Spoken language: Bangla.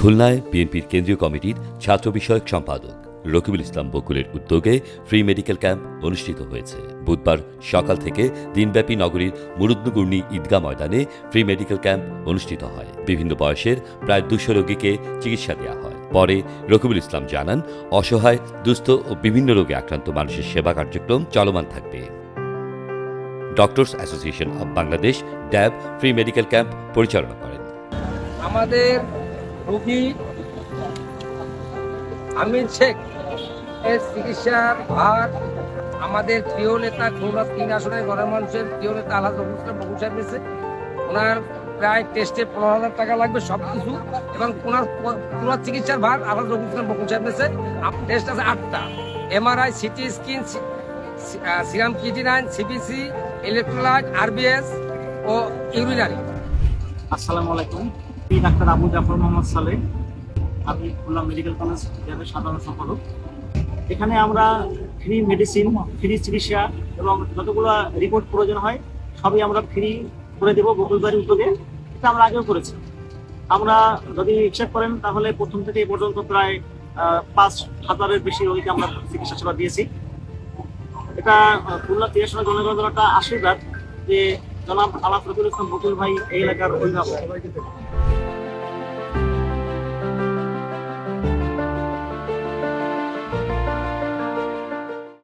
খুলনায় বিএনপির কেন্দ্রীয় কমিটির ছাত্র বিষয়ক সম্পাদক রকিবুল ইসলাম বকুলের উদ্যোগে ফ্রি মেডিকেল ক্যাম্প অনুষ্ঠিত হয়েছে। বুধবার সকাল থেকে দিনব্যাপী নগরীর মুরুদ্নগুর্ণী ঈদগাহ ময়দানে ফ্রি মেডিকেল ক্যাম্প অনুষ্ঠিত হয়। বিভিন্ন বয়সের প্রায় দুশো রোগীকে চিকিৎসা দেওয়া হয়। পরে রকিবুল ইসলাম জানান, অসহায়, দুস্থ ও বিভিন্ন রোগে আক্রান্ত মানুষের সেবা কার্যক্রম চলমান থাকবে। Doctors association of Bangladesh, DAB, free medical camp পরিচালনা করেন। আমাদের রোগী আমির শেখ এর চিকিৎসার ভার আমাদের প্রিয় নেতা খুলনা তিন আসনের গণের মানুষের প্রিয় নেতা ইসলাম বাবু সাহেব এসে ওনার প্রায় টেস্টে পনেরো হাজার টাকা লাগবে সব কিছু এবং ওনার প- চিকিৎসার ভার আলহাজ রবুল ইসলাম বাবু সাহেব টেস্ট আছে আটটা। MRI CT scan serum creatinine CBC electrolyte RBS ও ইউরিনারি আসসালামু আলাইকুম। ডাক্তার আবু জাফর মোহাম্মদ সালে, আমি খুলনা মেডিকেল কলেজ ল্যাবের সাধারণ সম্পাদক। এখানে আমরা ফ্রি মেডিসিন ফ্রি চিকিৎসা এবং যতগুলো রিপোর্ট প্রয়োজন হয়, সবই আমরা ফ্রি করে দেবো বকুলবাড়ি উদ্যোগে। এটা আমরা আগেও করেছি। আমরা যদি হিসাব করেন, তাহলে প্রথম থেকে পর্যন্ত প্রায় পাঁচ হাজারের বেশি রোগীকে আমরা চিকিৎসা সেবা দিয়েছি। এটা খুলনা তিয়াসনা জনগণের একটা আশীর্বাদ যে জনাব আলাপ রবিউল ইসলাম বকুল ভাই এই এলাকার অভিভাবক।